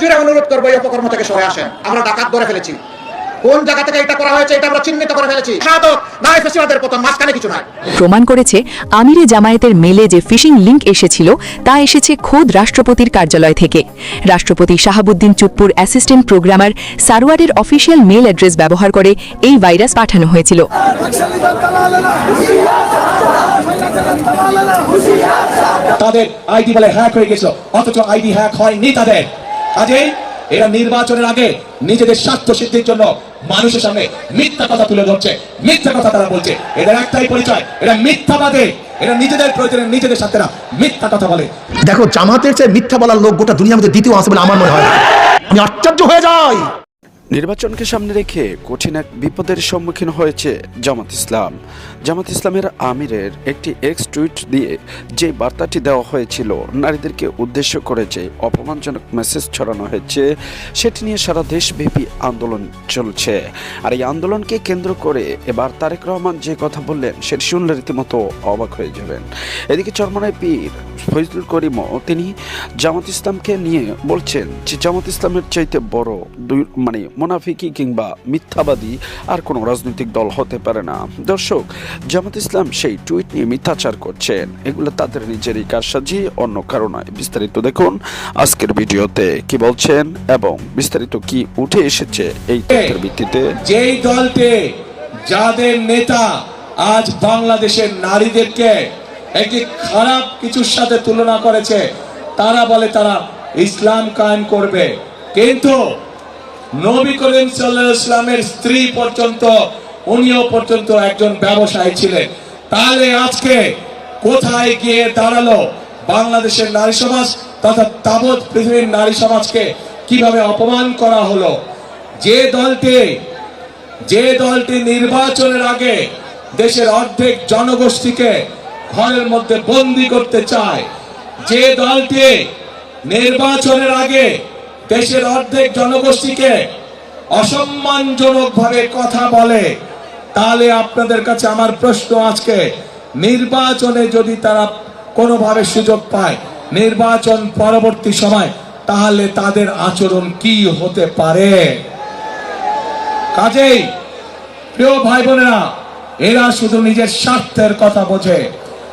জুড়ে অনুরোধ করব এই অপকর্ম থেকে সরে আসেন। আমরা ডাকাত ধরে ফেলেছি। কোন জায়গা থেকে এটা করা হয়েছে এটা আমরা চিহ্নিত করে ফেলেছি। সাধক নাই ফেসিবাদের পতন মাঝখানে কিছু নাই। প্রমাণ করেছে আমিরে জামায়াতের মেলে যে ফিশিং লিংক এসেছিল তা এসেছে খোদ রাষ্ট্রপতির কার্যালয় থেকে। রাষ্ট্রপতি শাহাবুদ্দিন চুপ্পুর অ্যাসিস্ট্যান্ট প্রোগ্রামার সারোয়ারের অফিসিয়াল মেল অ্যাড্রেস ব্যবহার করে এই ভাইরাস পাঠানো হয়েছিল। তাদের আইডি বলে হ্যাক হয়ে গেছিল অথচ আইডি হ্যাক হয়নি তাদের। কাজেই এরা নির্বাচনের আগে নিজেদের স্বার্থ সিদ্ধির জন্য মানুষের সামনে মিথ্যা কথা তুলে ধরছে। মিথ্যা কথা তারা বলছে। এদের একটাই পরিচয়, এরা মিথ্যাবাদে। এরা নিজেদের প্রয়োজনে নিজেদের সাথে মিথ্যা কথা বলে। দেখো, জামাতের চেয়ে মিথ্যা বলার লোক গোটা দুনিয়ার মধ্যে দ্বিতীয় আসবে বলে আমার মনে হয় আমি আশ্চর্য হয়ে যাই। নির্বাচনকে সামনে রেখে কঠিন এক বিপদের সম্মুখীন হয়েছে জামাত ইসলাম। জামাত ইসলামের আমিরের একটি এক্স টুইট দিয়ে যে বার্তাটি দেওয়া হয়েছিল, নারীদেরকে উদ্দেশ্য করে যে অপমানজনক মেসেজ ছড়ানো হয়েছে, সেটি নিয়ে সারা দেশব্যাপী আন্দোলন চলছে। আর এই আন্দোলনকে কেন্দ্র করে এবার তারেক রহমান যে কথা বললেন, সেটি শুনলে রীতিমতো অবাক হয়ে যাবেন। এদিকে চরমনায় পীর ফজলুল করিমও তিনি জামাত ইসলামকে নিয়ে বলছেন যে জামাত ইসলামের চাইতে বড় দুই মানে মোনাফিকি কিংবা মিথ্যাবাদী আর কোনো রাজনৈতিক দল হতে পারে না। দর্শক, জামাত ইসলাম সেই টুইট নিয়ে মিথ্যাচার করছেন। এগুলো তাদের নিজেরই কারসাজি, অন্য কারণে বিস্তারিত দেখুন আজকের ভিডিওতে কি বলছেন এবং বিস্তারিত কি উঠে এসেছে এই তথ্যের ভিত্তিতে। যেই দলটি যাদের নেতা আজ বাংলাদেশের নারীদেরকে একটি খারাপ কিছুর সাথে তুলনা করেছে, তারা বলে তারা ইসলাম কায়েম করবে। কিন্তু নবী করিম সাল্লাহ ইসলামের স্ত্রী পর্যন্ত, উনিও পর্যন্ত একজন ব্যবসায়ী ছিলেন। তাহলে আজকে কোথায় গিয়ে দাঁড়াল বাংলাদেশের নারী সমাজ তথা তাবৎ পৃথিবীর নারী সমাজকে কীভাবে অপমান করা হলো? যে দলটি যে দলটি নির্বাচনের আগে দেশের অর্ধেক জনগোষ্ঠীকে ঘরের মধ্যে বন্দি করতে চায়, যে দলটি নির্বাচনের আগে দেশের অর্ধেক জনগোষ্ঠীকে অসম্মানজনক ভাবে কথা বলে, তাহলে আপনাদের কাছে আমার প্রশ্ন আজকে, নির্বাচনে যদি তারা কোনোভাবে সুযোগ পায়, নির্বাচন পরবর্তী সময়, তাহলে তাদের আচরণ কি হতে পারে? কাজেই, প্রিয় ভাই বোনেরা এরা শুধু নিজের স্বার্থের কথা বোঝে।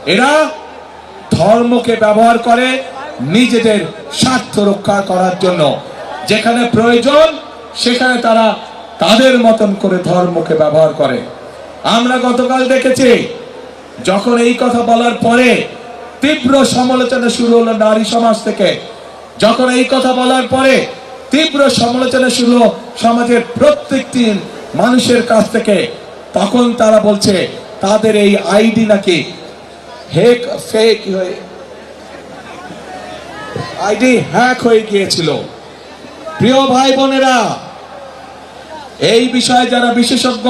এরা ধর্মকে ব্যবহার করে নিজেদের স্বার্থ রক্ষা করার জন্য যেখানে প্রয়োজন, সেখানে তারা তাদের মতন করে ধর্মকে ব্যবহার করে। আমরা গতকাল দেখেছি, যখন এই কথা বলার পরে তীব্র সমালোচনা শুরু হলো নারী সমাজ থেকে। যখন এই কথা বলার পরে তীব্র সমালোচনা শুরু সমাজের প্রত্যেকটি মানুষের কাছ থেকে। তখন তারা বলছে, তাদের এই আইডি নাকি হেক ফেক হয়ে আইডি হ্যাক হয়ে গিয়েছিল। প্রিয় ভাই বোনেরা, এই বিষয়ে যারা বিশেষজ্ঞ,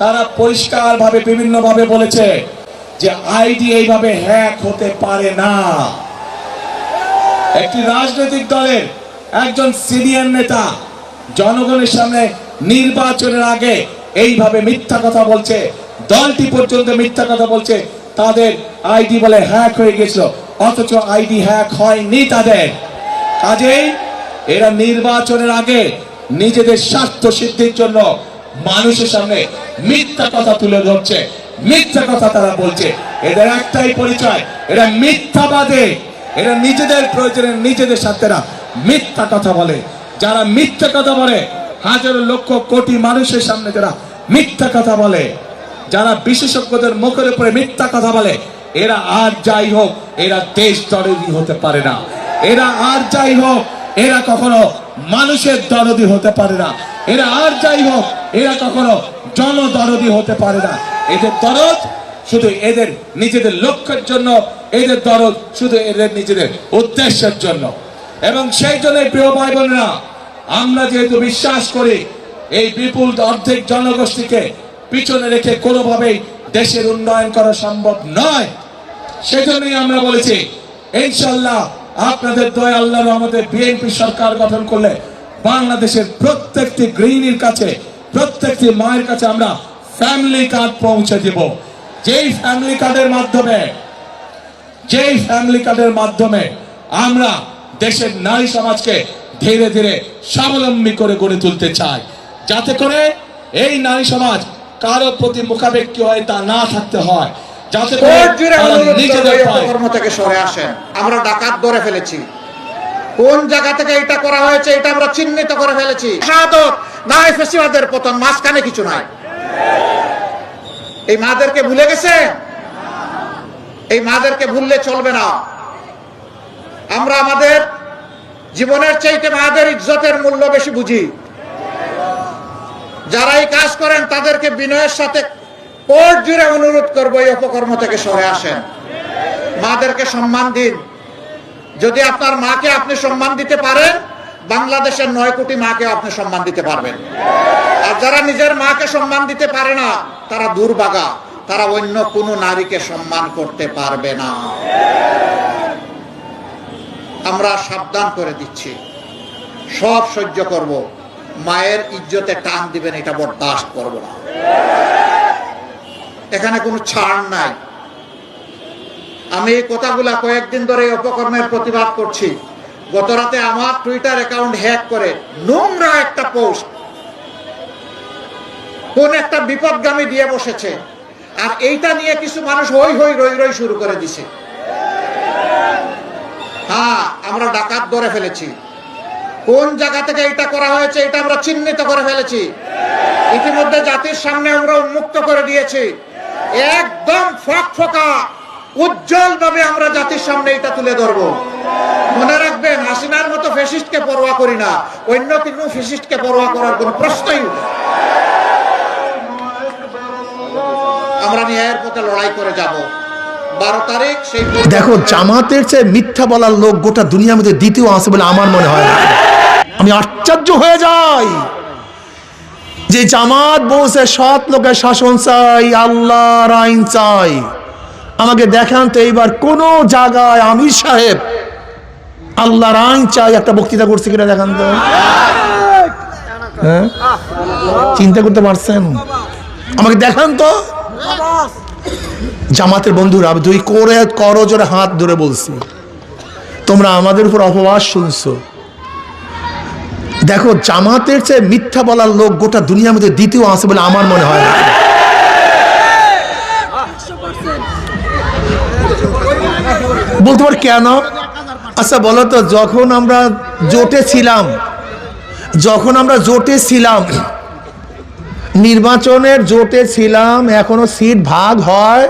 তারা পরিষ্কার ভাবে বিভিন্ন ভাবে বলেছে যে আইডি এইভাবে হ্যাক হতে পারে না। একটি রাজনৈতিক দলের একজন সিনিয়র নেতা জনগণের সামনে নির্বাচনের আগে এইভাবে মিথ্যা কথা বলছে, দলটি পর্যন্ত মিথ্যা কথা বলছে, তাদের আইডি বলে হ্যাক হয়ে গেছিল অথচ আইডি হ্যাক হয়নি তাদের। কাজেই এরা নির্বাচনের আগে নিজেদের স্বার্থ সিদ্ধির জন্য মানুষের সামনে মিথ্যা কথা তুলে ধরছে। মিথ্যা কথা তারা বলছে। এদের একটাই পরিচয়, এরা মিথ্যাবাদে। এরা নিজেদের প্রয়োজনে নিজেদের সাথেরা মিথ্যা কথা বলে। যারা মিথ্যা কথা বলে, হাজার লক্ষ কোটি মানুষের সামনে যারা মিথ্যা কথা বলে, যারা বিশেষজ্ঞদের মুখের উপরে মিথ্যা কথা বলে, এরা আর যাই হোক, এরা দেশ দরদি হতে পারে না। এরা আর যাই হোক এরা কখনো মানুষের দরদি হতে পারে না। এরা আর যাই হোক, এরা কখনো জনদরদি হতে পারে না। এদের দরদ শুধু এদের নিজেদের লক্ষ্যের জন্য, এদের দরদ শুধু এদের নিজেদের উদ্দেশ্যের জন্য। এবং সেই জন্য প্রিয় ভাই বোনেরা আমরা যেহেতু বিশ্বাস করি, এই বিপুল অর্ধেক জনগোষ্ঠীকে পিছনে রেখে কোনোভাবেই দেশের উন্নয়ন করা সম্ভব নয়, সেজন্যই আমরা বলেছি ইনশাল্লাহ আপনাদের দয়া, আল্লাহ আমাদের বিএনপি সরকার গঠন করলে বাংলাদেশের প্রত্যেকটি গৃহিণীর কাছে, প্রত্যেকটি মায়ের কাছে আমরা ফ্যামিলি কার্ড পৌঁছে দেব। যেই ফ্যামিলি কার্ডের মাধ্যমে, যেই ফ্যামিলি কার্ডের মাধ্যমে আমরা দেশের নারী সমাজকে ধীরে ধীরে স্বাবলম্বী করে গড়ে তুলতে চাই, যাতে করে এই নারী সমাজ কারও প্রতি মুখাপেক্ষী হয় তা না থাকতে হয়। যাতে থেকে সরে আসেন। আমরা ডাকাত ধরে ফেলেছি। কোন জায়গা থেকে এটা করা হয়েছে এটা আমরা চিহ্নিত করে ফেলেছি। নাই ফেসিবাদের পতন মাঝখানে কিছু নাই। এই মাদেরকে ভুলে গেছে এই মাদেরকে ভুললে চলবে না। আমরা আমাদের জীবনের চাইতে মাদের ইজ্জতের মূল্য বেশি বুঝি। যারা এই কাজ করেন তাদেরকে বিনয়ের সাথে কোর্ট জুড়ে অনুরোধ করব এই অপকর্ম থেকে সরে আসেন। মাদেরকে সম্মান দিন। যদি আপনার মাকে আপনি সম্মান দিতে পারেন, বাংলাদেশের নয় কোটি মাকে আপনি সম্মান দিতে পারবেন। আর যারা নিজের মাকে সম্মান দিতে পারে না, তারা দুর্বাগা। তারা অন্য কোনো নারীকে সম্মান করতে পারবে না। আমরা সাবধান করে দিচ্ছি। সব সহ্য করব। মায়ের ইজ্জতে টান দিবেন, এটা বরদাস্ত করব না। এখানে কোনো ছাড় নাই। আমি এই কথাগুলা কয়েকদিন ধরে অপকর্মের প্রতিবাদ করছি। গত রাতে আমার টুইটার অ্যাকাউন্ট হ্যাক করে নোংরা একটা পোস্ট কোন একটা বিপদগামী দিয়ে বসেছে। আর এইটা নিয়ে কিছু মানুষ হই হই রই রই শুরু করে দিছে। হ্যাঁ আমরা ডাকাত ধরে ফেলেছি। কোন জায়গা থেকে এটা করা হয়েছে, এটা আমরা চিহ্নিত করে ফেলেছি। ইতিমধ্যে জাতির সামনে আমরা উন্মুক্ত করে দিয়েছি। একদম ফক ফকা। উজ্জ্বল ভাবে আমরা জাতির সামনে এটা তুলে ধরবো। মনে রাখবেন, হাসিনার মতো ফেসিস্টকে পরোয়া করি না। অন্য কোনো ফেসিস্টকে পরোয়া করার কোনো প্রশ্নই আমরা ন্যায়ের পথে লড়াই করে যাব। দেখো, জামাতের চেয়ে মিথ্যা বলার লোক গোটা দুনিয়ার মধ্যে দ্বিতীয় আছে বলে আমার মনে হয় আমি আশ্চর্য হয়ে যাই। যে জামাত বলছে, সৎ লোকের শাসন চাই, আল্লাহর আইন চাই। আমাকে দেখান তো এইবার কোন জায়গায় আমির সাহেব আল্লাহর আইন চাই, একটা বক্তৃতা করছে কিনা দেখান তো। হ্যাঁ? চিন্তা করতে পারছেন? আমাকে দেখান তো। জামাতের বন্ধুরা দুই করে করো জোরে হাত ধরে বলছি। তোমরা আমাদের উপর অপবাস শুনছো। দেখো, জামাতের চেয়ে মিথ্যা বলার লোক গোটা দুনিয়ার মধ্যে দ্বিতীয় আছে বলে আমার মনে হয় না। বলতে পার কেন? আচ্ছা বলো তো, যখন আমরা জোটে ছিলাম, যখন আমরা জোটে ছিলাম, নির্বাচনের জোটে ছিলাম, এখনও সিট ভাগ হয়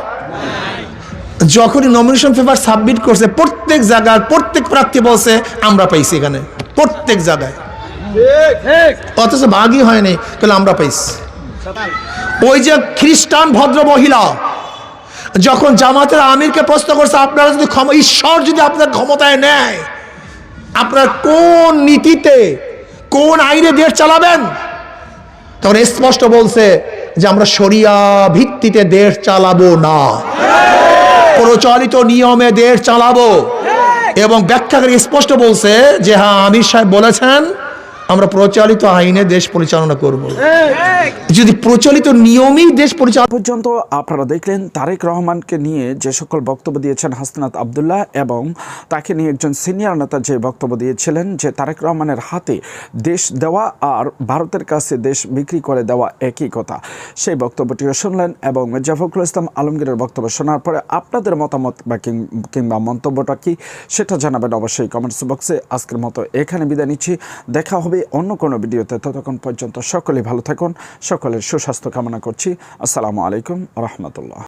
যখনই নমিনেশন পেপার সাবমিট করছে, প্রত্যেক জায়গার প্রত্যেক প্রার্থী বলছে, আমরা পাইছি এখানে। প্রত্যেক জায়গায়। অথচ ভাগই হয়নি তাহলে আমরা পাইছি। ওই যে খ্রিস্টান ভদ্র মহিলা যখন জামাতের আমিরকে প্রশ্ন করছে আপনারা যদি ক্ষমা ঈশ্বর যদি আপনার ক্ষমতায় নেয় আপনার কোন নীতিতে কোন আইনে দেশ চালাবেন? তখন স্পষ্ট বলছে যে আমরা শরিয়া ভিত্তিতে দেশ চালাবো না। প্রচলিত নিয়মে দেশ চালাবো। এবং ব্যাখ্যাকারী স্পষ্ট বলছে যে হ্যাঁ আমির সাহেব বলেছেন আমরা প্রচলিত আইনে দেশ পরিচালনা করব। যদি প্রচলিত নিয়মেই দেশ পরিচালনা পর্যন্ত আপনারা দেখলেন তারেক রহমানকে নিয়ে যে সকল বক্তব্য দিয়েছেন হাসনাত আবদুল্লাহ এবং তাকে নিয়ে একজন সিনিয়র নেতা যে বক্তব্য দিয়েছিলেন যে তারেক রহমানের হাতে দেশ দেওয়া আর ভারতের কাছে দেশ বিক্রি করে দেওয়া একই কথা। সেই বক্তব্যটিও শুনলেন এবং মির্জা ফখরুল ইসলাম আলমগীরের বক্তব্য শোনার পরে আপনাদের মতামত বা কিংবা মন্তব্যটা কি সেটা জানাবেন অবশ্যই কমেন্টস বক্সে। আজকের মতো এখানে বিদায় নিচ্ছি। দেখা হবে অন্য কোনো ভিডিওতে ততক্ষণ পর্যন্ত সকলে ভালো থাকুন, সকলের সুস্বাস্থ্য কামনা করছি। আসসালামু আলাইকুম, রহমতুল্লাহ।